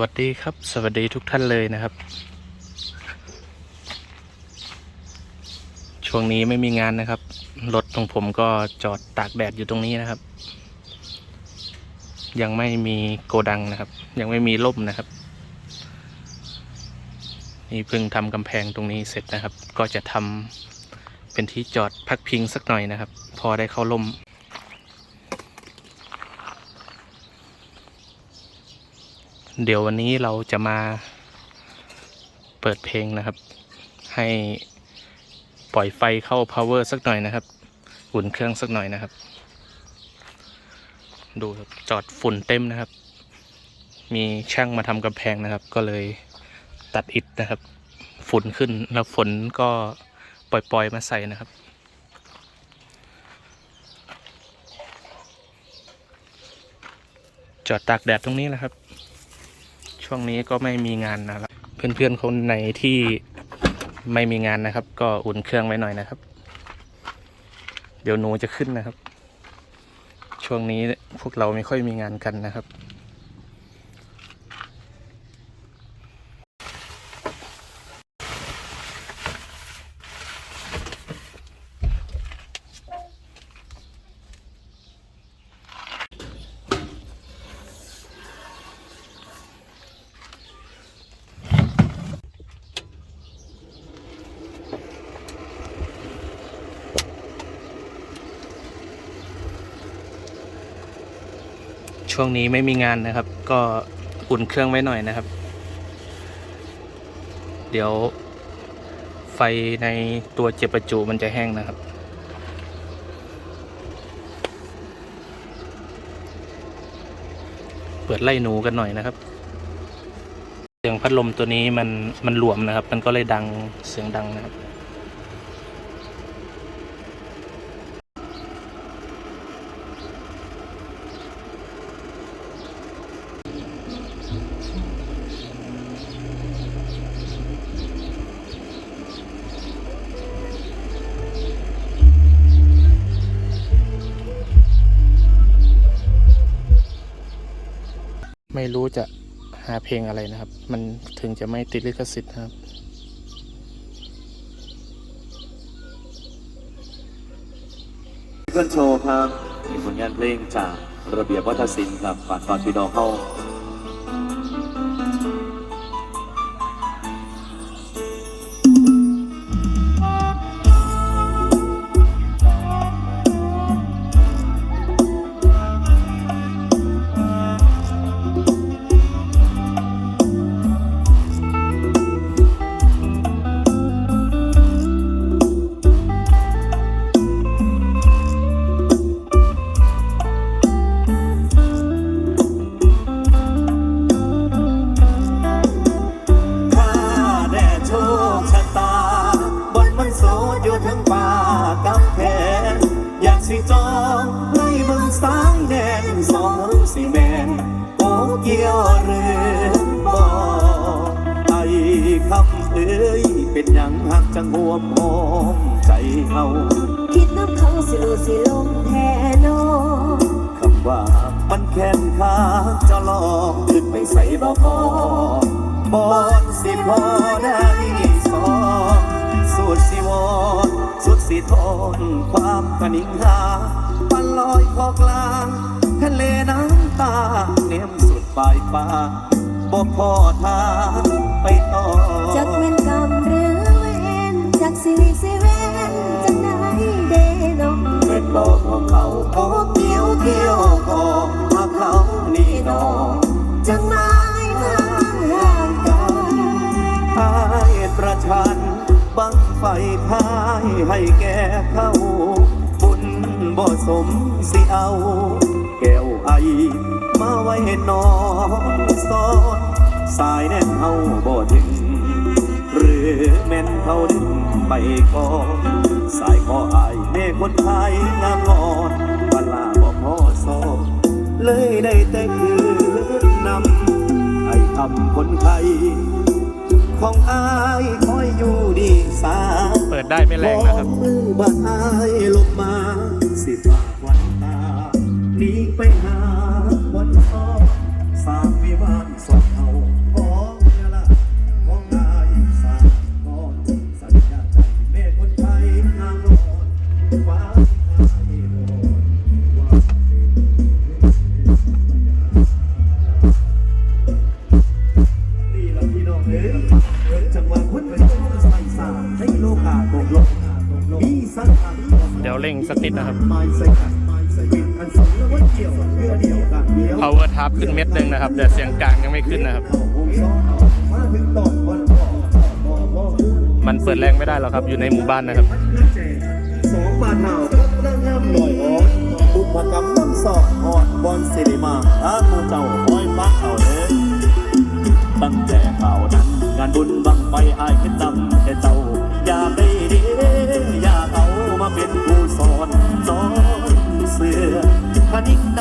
วัสดีครับ สวัสดีทุกท่านเลยนะครับ ช่วงนี้ไม่มีงานนะครับ รถของผมก็จอดตากแดดอยู่ตรงนี้นะครับ ยังไม่มีโกดังนะครับ ยังไม่มีร่มนะครับ นี่เพิ่งทำกำแพงตรงนี้เสร็จนะครับ ก็จะทำเป็นที่จอดพักพิงสักหน่อยนะครับ พอได้เข้าร่ม เดี๋ยววันนี้เราจะมาเปิดเพลงนะครับ ให้ปล่อยไฟเข้า power สักหน่อยนะครับอุ่นเครื่องสักหน่อยนะครับ ดูครับจอดฝุ่นเต็มนะครับ มีช่างมาทำกำแพงนะครับ ก็เลยตัดอิฐนะครับ ฝุ่นขึ้นแล้วฝนก็ปล่อยๆมาใส่นะครับจอดตากแดดตรงนี้แหละครับ ช่วงนี้ก็ไม่มีงานนะครับ เพื่อนๆคนไหนที่ไม่มีงานนะครับ ก็อุ่นเครื่องไว้หน่อยนะครับ เดี๋ยวหนูจะขึ้นนะครับ ช่วงนี้พวกเราไม่ค่อยมีงานกันนะครับ ช่วงนี้ไม่มีงานนะครับ ก็อุ่นเครื่องไว้หน่อยนะครับ เดี๋ยวไฟในตัวเจ็บประจุมันจะแห้งนะครับ เปิดไล่หนูกันหน่อยนะครับ เสียงพัดลมตัวนี้มันมันหลวมนะครับ มันก็เลยดังเสียงดังนะครับ ไม่รู้จะหาเพลงอะไรนะครับ มันถึงจะไม่ติดลิขสิทธิ์นะครับเพื่อนโชว์ครับมีผลงานเพลงจากระเบียบวัฒนศิลป์ครับฝากตอนพี่น้องเข้าข้า ยเป็นหยังหักจังหวมหอมใจเฮาคิดน้ำเขาสิลูสิลงแทนอคำว่ามันแค้นค่าจะลองขึ้นไปใส่บ่พอบอนสิพอได้สองสุดสิวอนสุดสิทนความกนิงหาปันลอยคอกลางทะเลน้ำตาเนียมสุดปลายฟ้า บ่พอทางไปต่อ จักเว้นกรรมหรือเวนจักสิริสิเวนจังได้เดนอเป็นบอกของเขาโอ้เกี่ยวเกี่ยวของมาเขานี่นองจังไม้ทางห่างกันพายประชันบังไฟพายให้แก่เขาบุญบ่สมสิเอา แก้วไอมาไว้นอนซ้อน สายแน่นเอาบ่ถึง หรือแม่นเขาดึงไปก่อสายคออายแม่คนไทยงามงอนบลาบ่พอซอเลยได้แต่คืนนำไอ้ทำคนไทยของอายคอยอยู่ดีสาเปิดได้ไม่แรงนะครับมือบ่อายลงมาสิฝากวันตาหนีไปหา กี่ยวเพื่อเดียวกันเดียว power tab ขึ้นเม็ดหนึ่งนะครับ แต่เสียงกลางยังไม่ขึ้นนะครับมาถึงตอนวันพ่อพ่อพ่อมันเปิดแรงไม่ได้หรอกครับ อยู่ในหมู่บ้านนะครับสองบาทเท่ากับนั่งน้ำลอยอ่อนบุพกรรมน้ำสอบอ่อนบอลสิริมาถ้ามูเจ้าคอยฟักเอาเด้ตั้งแต่ข่าวนั้นงานบุญบังไฟอายขึ้นนำ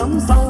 พนิ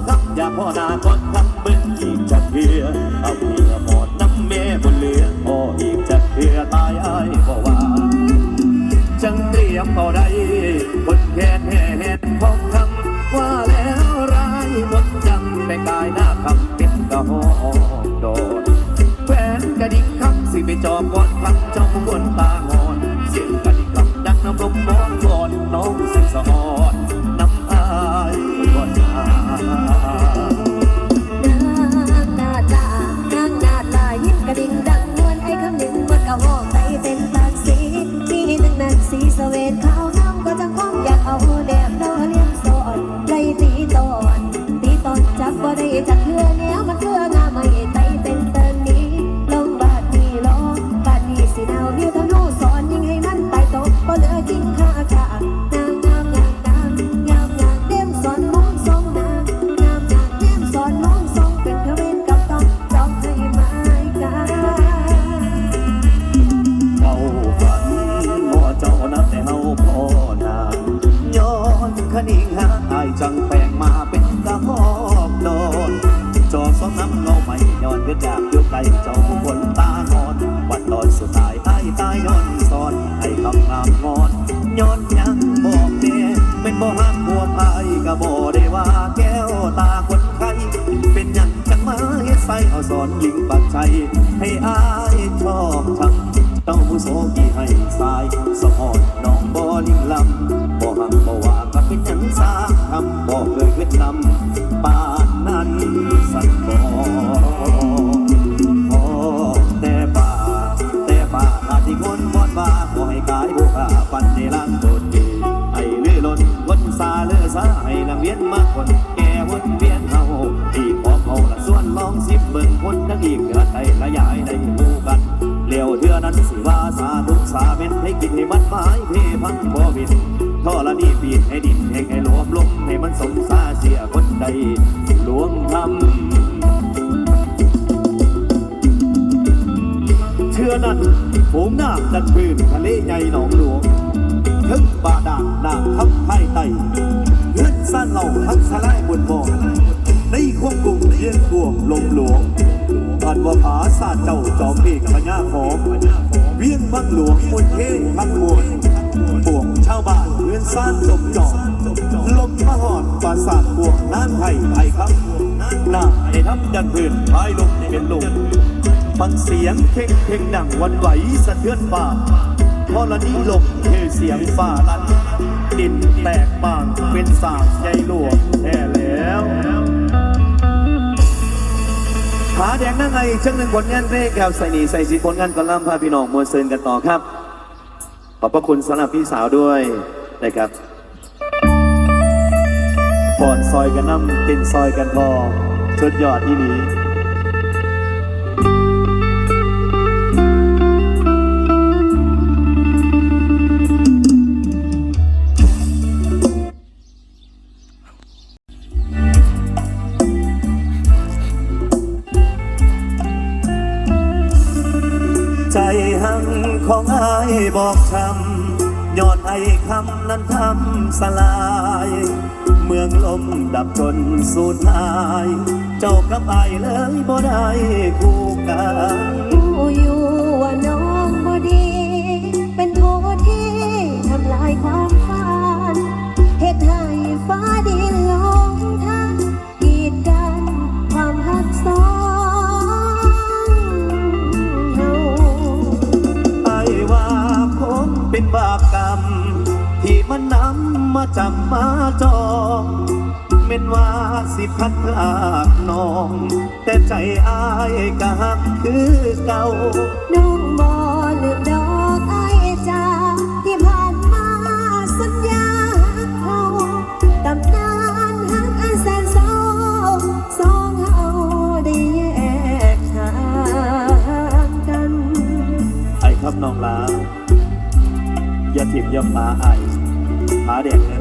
นิ่งหาอายจังแปลงมาเป็นกระหอกโดนจอสองน้ำเงาไม่ย้อนเกิดอยากอยู่ไกลเจ้าผู้คนตางอน วันตอนสุดท้ายอายตายย้อนสอนให้คำงามงอนย้อนยังบอกเน่เป็นบ่ฮักบัวพายก็บ่ได้ว่าแก้วตาคนไข้เป็นยังจังมาเฮ็ดใส่เอาสอนยิงปักใจให้อายชอบชังเต้าผู้โสกี่ให้สาย พังบ่วินท่อละนี่ปีนให้ดินให้ให้หลวมลงให้มันสมซาเสียคนใดหลวงทำเชื่อนั้นฝูงน้ำดันพื้นทะเลใหญ่หนองหลวงถึงบาดาลน้ำทับไผ่ไตเลื่อนสั้นเหล่าทั้งสลายบนบ่อในควบคุมเรียนกวงลมหลวงอันว่าผาศาสเจ้าจอมเอกพญาของเวียงบังหลวงมนเทพังมวล ปวงชาวบ้านเรือนซ่านจมจอกลมมหอดปราสาทปวงน่านไผ่ไผ่ครับหน้าในทับยันพื้นพายลมเป็นลมฟังเสียงเท่งเท่งดังวันไหวสะเทือนป่าพอละนี้ลมเทเสียงฝ่าลันดินแตกบางเป็นสากใหญ่หลวงแท้แล้วผาแดงนั่งไงเชิงหนึ่งผลงานเพลงแก้วใส่หนีใส่สีผลงานกอลัมพาพี่น้องมวลเซินกันต่อครับ อบพระคุณสำหรับพี่สาวด้วยนะครับปอนซอยกันน้ำตินซอยกันพอสุดยอดที่นี้ใจหังของอายบอกช้ำ สูญหาย เจ้ากับไอายเลยบ่ได้คู่กันรู้อยู่ว่าน้องบ่ดี เป็นโทษที่ทำลายความฝันเหตุให้ฟ้าดินลงทางกีดกันความหักสองเฮาไอ้ว่าคงเป็นบาปกรรม ที่มันนำมาจำมาจอง เป็นว่าสิพัดลากน้อง แต่ใจอายกะหักคือเก่า น้องบอลืมดอกไอ้ายจ้าที่ผ่านมาสัญญาหักเขาตำนานหักอันแสนเศร้าสองเฮาได้แยกทางกัน ไอ้ครับน้องลาอย่าทิมย่ำมาไอ้มาแดง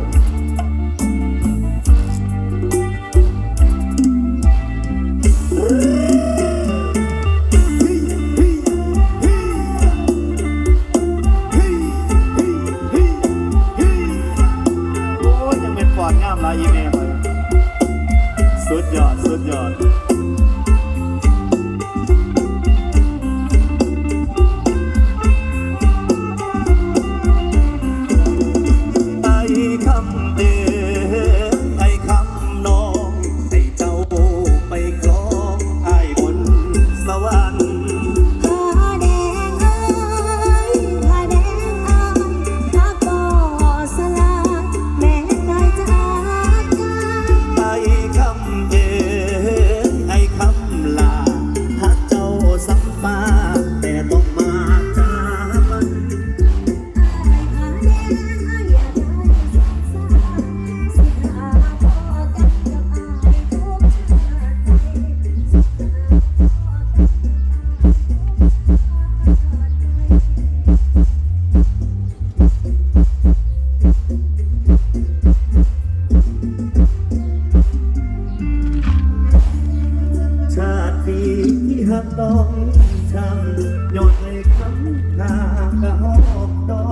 ที่หักต้องช้ำยดในคำหากระหอกดอ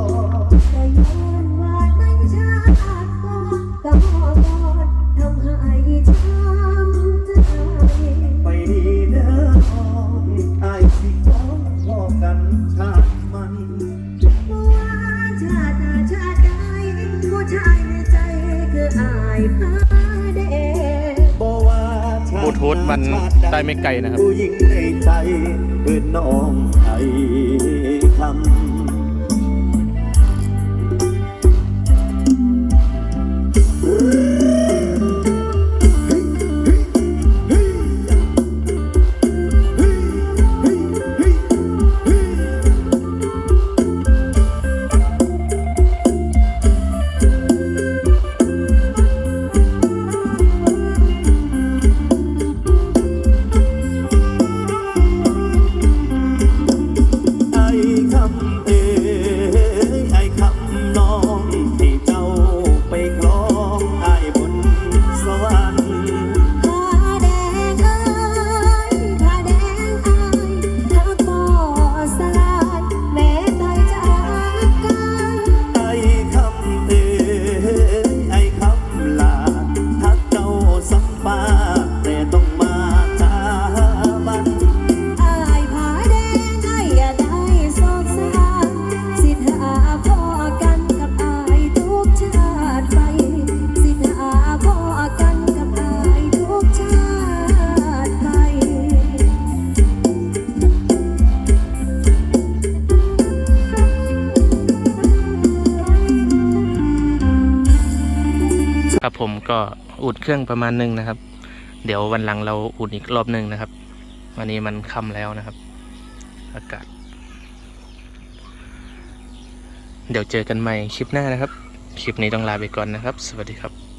กแต่ย้อนว่าในชาติก่อนก็หอบดอนทำให้ช้ำใจไปดีเด้อน้องไอ้สิขอพอกันชาติมันเพราะว่าชาติหน้าชาติใดผู้ชายในใจคืออายพา ชาบลูติทูธมันได้ไม่ไกลนะครับผู้หญิงในใจคือน้องไอ้คำ ผมก็อุดเครื่องประมาณหนึงนะครับ เดี๋ยววันหลังเราอุดอีกรอบหนึ่งนะครับ วันนี้มันค่ำแล้วนะครับ อากาศ เดี๋ยวเจอกันใหม่คลิปหน้านะครับ คลิปนี้ต้องลาไปก่อนนะครับ สวัสดีครับ